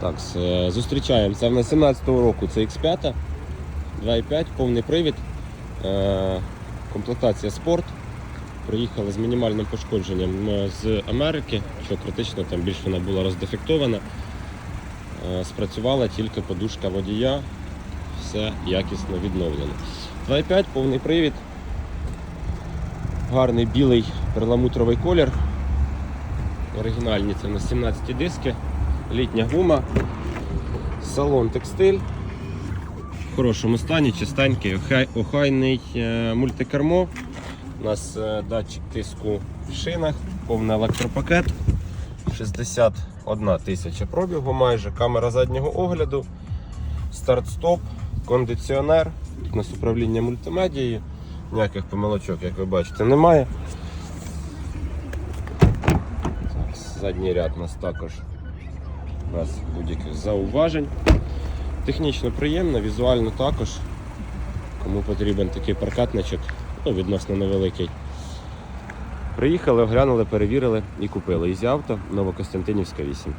Так, с- зустрічаємо. Це в нас 17-го року це X5, 2.5, повний привід, е, комплектація спорт. Приїхали з мінімальним пошкодженням е, з Америки, що критично там більш вона була роздефектована. Е, Спрацювала тільки подушка водія, все якісно відновлено. 2.5, повний привід, гарний білий перламутровий колір. Оригінальні це на 17 диски, літня гума, салон текстиль. В хорошому стані, чистенький, охай- охайний е, мультикермо. У нас е, датчик тиску в шинах, повний електропакет. 61 тисяча пробігу майже, камера заднього огляду, старт-стоп, кондиціонер. Тут у нас управління мультимедією. Ніяких помилочок, як ви бачите, немає. Задній ряд у нас також без будь-яких зауважень. Технічно приємно, візуально також. Кому потрібен такий паркатничок, ну, відносно невеликий. Приїхали, оглянули, перевірили і купили. Ізі авто, Новокостянтинівська 8.